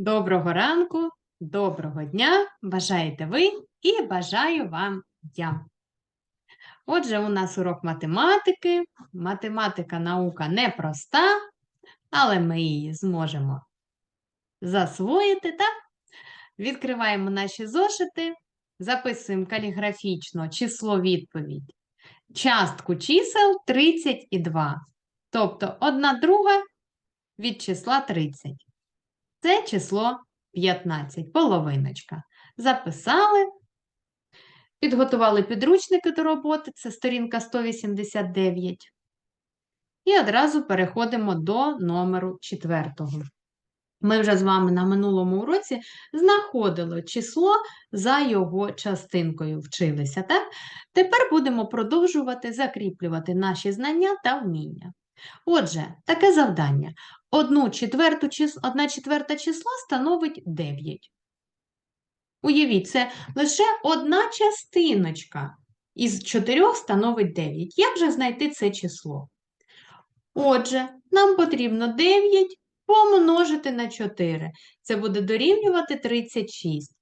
Доброго ранку, доброго дня, бажаєте ви і бажаю вам я. Отже, у нас урок математики. Математика наука непроста, але ми її зможемо засвоїти, так? Відкриваємо наші зошити, записуємо каліграфічно число відповідь. Частку чисел 32, тобто 1 друга від числа 30. Це число 15, половиночка. Записали, підготували підручники до роботи, це сторінка 189. І одразу переходимо до номеру 4. Ми вже з вами на минулому уроці знаходили число за його частинкою, вчилися, так? Тепер будемо продовжувати закріплювати наші знання та вміння. Отже, таке завдання. Одну четверту. Одна четверта числа становить 9. Уявіть, це лише одна частиночка із 4 становить 9. Як же знайти це число? Отже, нам потрібно 9 помножити на 4. Це буде дорівнювати 36.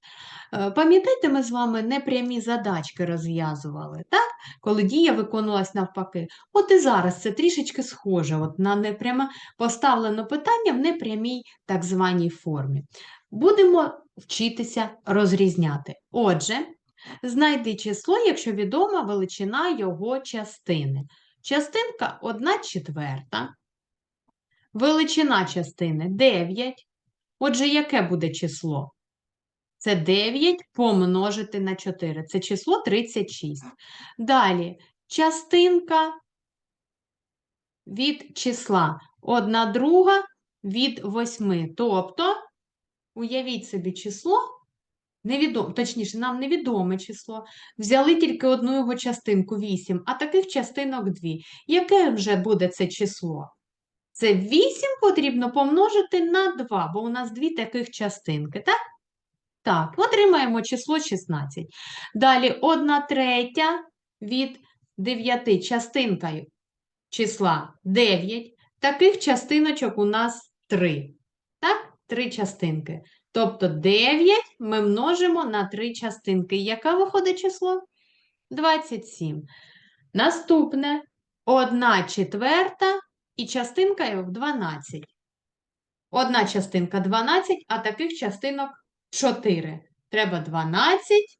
Е, Пам'ятаєте, ми з вами непрямі задачки розв'язували, так? коли дія виконувалась навпаки. От і зараз це трішечки схоже от на непряме поставлено питання в непрямій так званій формі. Будемо вчитися розрізняти. Отже, знайди число, якщо відома величина його частини. Частинка 1 четверта, величина частини 9. Отже, яке буде число? Це 9 помножити на 4. Це число 36. Далі частинка від числа 1 друга від 8. Тобто, уявіть собі число, невідоме, точніше, нам невідоме число. Взяли тільки одну його частинку 8, а таких частинок 2. Яке вже буде це число? Це 8 потрібно помножити на 2, бо у нас дві таких частинки, так? Так, отримаємо число 16. Далі 1 третя від 9 частинкою числа 9. Таких частиночок у нас 3. Так, 3 частинки. Тобто 9 ми множимо на 3 частинки. Яке виходить число? 27. Наступне 1 четверта і частинка 12. Одна частинка 12, а таких частинок 4. Треба 12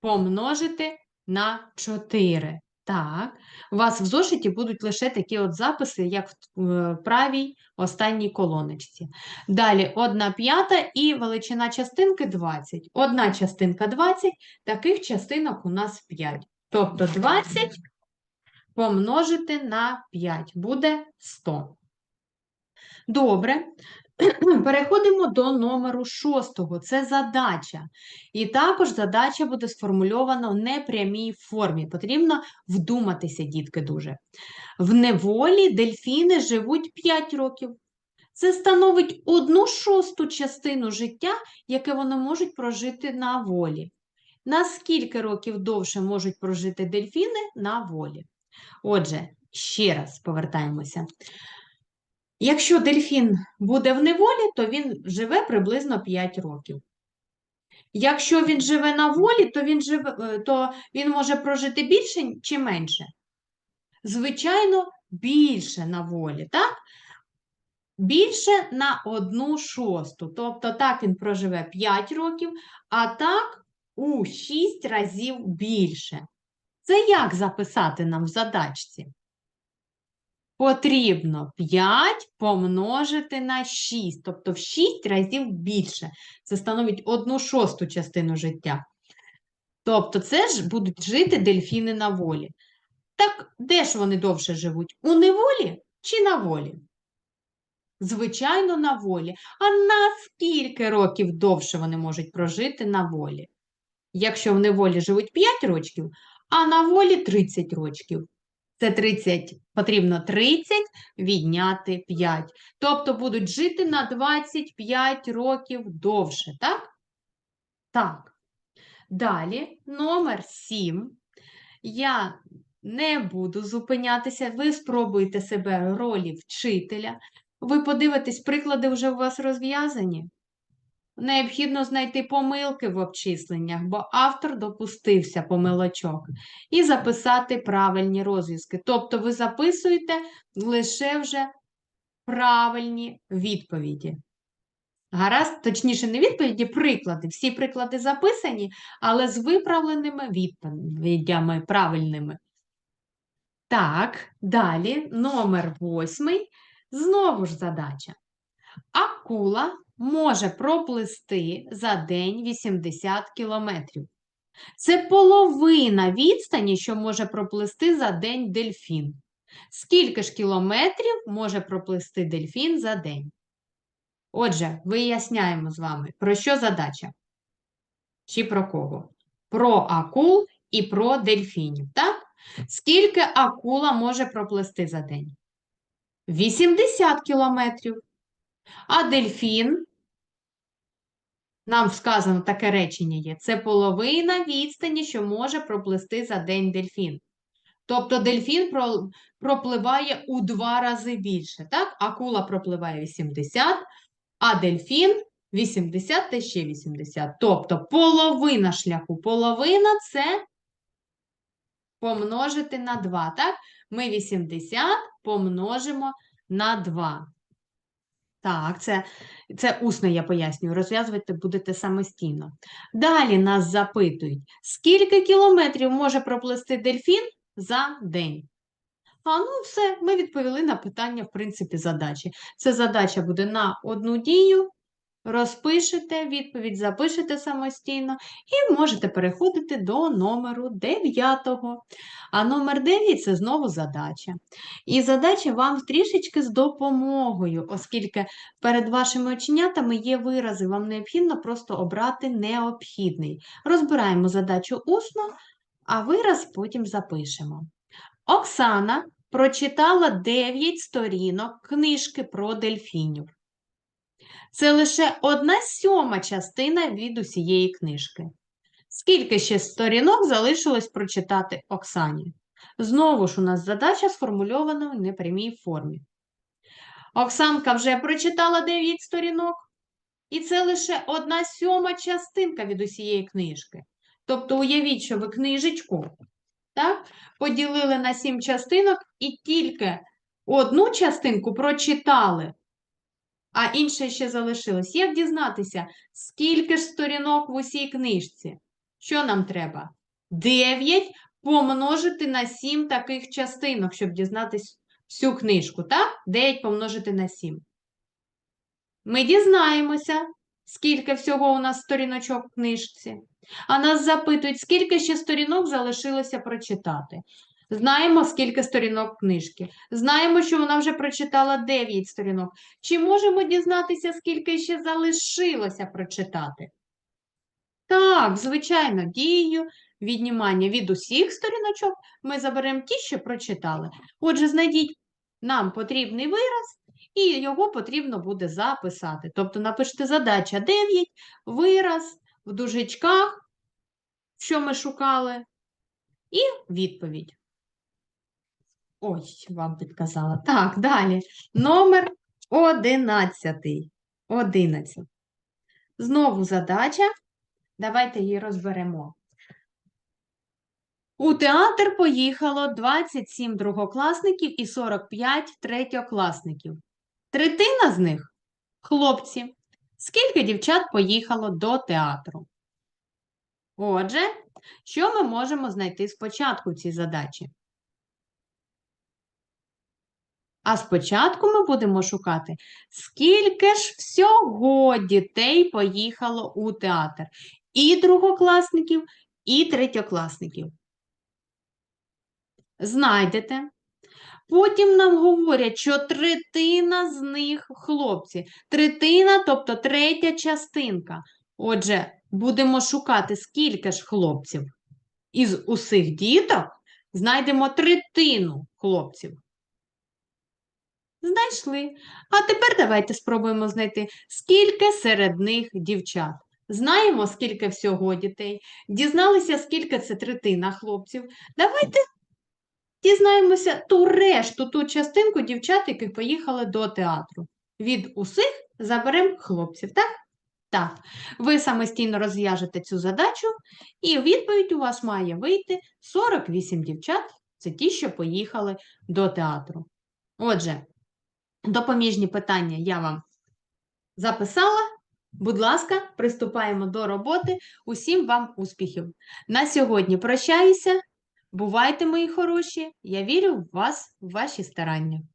помножити на 4. Так, у вас в зошиті будуть лише такі от записи, як в правій останній колоночці. Далі 1 п'ята і величина частинки 20. Одна частинка 20, таких частинок у нас 5. Тобто 20 помножити на 5 буде 100. Добре. Переходимо до номеру шостого. Це задача. І також задача буде сформульована в непрямій формі. Потрібно вдуматися, дітки, дуже. В неволі дельфіни живуть 5 років. Це становить одну шосту частину життя, яке вони можуть прожити на волі. На скільки років довше можуть прожити дельфіни на волі? Отже, ще раз повертаємося. Якщо дельфін буде в неволі, то він живе приблизно 5 років. Якщо він живе на волі, то він, живе, е, то він може прожити більше чи менше? Звичайно, більше на волі, так? Більше на одну шосту. Тобто так він проживе 5 років, а так у 6 разів більше. Це як записати нам в задачці? Потрібно 5 помножити на 6, тобто в 6 разів більше. Це становить одну шосту частину життя. Тобто, це ж будуть жити дельфіни на волі. Так де ж вони довше живуть? У неволі чи на волі? Звичайно, на волі. А на скільки років довше вони можуть прожити на волі? Якщо в неволі живуть 5 років, а на волі 30 років. Це 30, потрібно 30 відняти 5. Тобто будуть жити на 25 років довше, так? Так. Далі, номер 7. Я не буду зупинятися, ви спробуйте себе ролі вчителя. Ви подивитесь, приклади вже у вас розв'язані. Необхідно знайти помилки в обчисленнях, бо автор допустився помилочок, і записати правильні розв'язки. Тобто ви записуєте лише вже правильні відповіді. Гаразд, точніше, не відповіді, приклади. Всі приклади записані, але з виправленими відповідями правильними. Так, далі номер восьмий. Знову ж задача. Акула може проплисти за день 80 кілометрів. Це половина відстані, що може проплисти за день дельфін. Скільки ж кілометрів може проплисти дельфін за день? Отже, виясняємо з вами, про що задача? Чи про кого? Про акул і про дельфінів, так? Скільки акула може проплисти за день? 80 кілометрів. А дельфін, нам сказано таке речення є, це половина відстані, що може проплисти за день дельфін. Тобто дельфін пропливає у два рази більше. Так? Акула пропливає 80, а дельфін 80 та ще 80. Тобто половина шляху. Половина це помножити на 2. Так? Ми 80 помножимо на 2. Так, це, це усно я пояснюю. Розв'язувати будете самостійно. Далі нас запитують, скільки кілометрів може проплисти дельфін за день? А ну все, ми відповіли на питання, в принципі, задачі. Це задача буде на одну дію. Розпишете, відповідь запишете самостійно і можете переходити до номеру 9. А номер 9 це знову задача. І задача вам трішечки з допомогою, оскільки перед вашими оченятами є вирази, вам необхідно просто обрати необхідний. Розбираємо задачу усно, а вираз потім запишемо. Оксана прочитала 9 сторінок книжки про дельфінів. Це лише одна сьома частина від усієї книжки. Скільки ще сторінок залишилось прочитати Оксані? Знову ж у нас задача сформульована в непрямій формі. Оксанка вже прочитала 9 сторінок, і це лише одна сьома частинка від усієї книжки. Тобто, уявіть, що ви книжечку так, поділили на 7 частинок і тільки одну частинку прочитали, а інше ще залишилось. Як дізнатися, скільки ж сторінок в усій книжці? Що нам треба? 9 помножити на 7 таких частинок, щоб дізнатися всю книжку, так? 9 помножити на 7. Ми дізнаємося, скільки всього у нас сторіночок в книжці. А нас запитують, скільки ще сторінок залишилося прочитати. Знаємо, скільки сторінок книжки. Знаємо, що вона вже прочитала 9 сторінок. Чи можемо дізнатися, скільки ще залишилося прочитати? Так, звичайно, дією віднімання від усіх сторіночок ми заберемо ті, що прочитали. Отже, знайдіть нам потрібний вираз, і його потрібно буде записати. Тобто напишете задача 9, вираз в дужечках, що ми шукали, і відповідь. Ось, вам підказала. Так, далі. Номер 11. 11. Знову задача. Давайте її розберемо. У театр поїхало 27 другокласників і 45 третьокласників. Третина з них хлопці. Скільки дівчат поїхало до театру? Отже, що ми можемо знайти спочатку цій задачі? А спочатку ми будемо шукати, скільки ж всього дітей поїхало у театр. І другокласників, і третьокласників. Знайдете. Потім нам говорять, що третина з них хлопці. Третина, тобто третя частинка. Отже, будемо шукати, скільки ж хлопців. Із усіх діток знайдемо третину хлопців. Знайшли. А тепер давайте спробуємо знайти, скільки серед них дівчат. Знаємо, скільки всього дітей. Дізналися, скільки це третина хлопців. Давайте дізнаємося ту решту, ту частинку дівчат, які поїхали до театру. Від усіх заберемо хлопців, так? Так, ви самостійно розв'яжете цю задачу, і відповідь у вас має вийти 48 дівчат. Це ті, що поїхали до театру. Отже, допоміжні питання я вам записала. Будь ласка, приступаємо до роботи. Усім вам успіхів! На сьогодні прощаюся. Бувайте, мої хороші! Я вірю в вас, в ваші старання.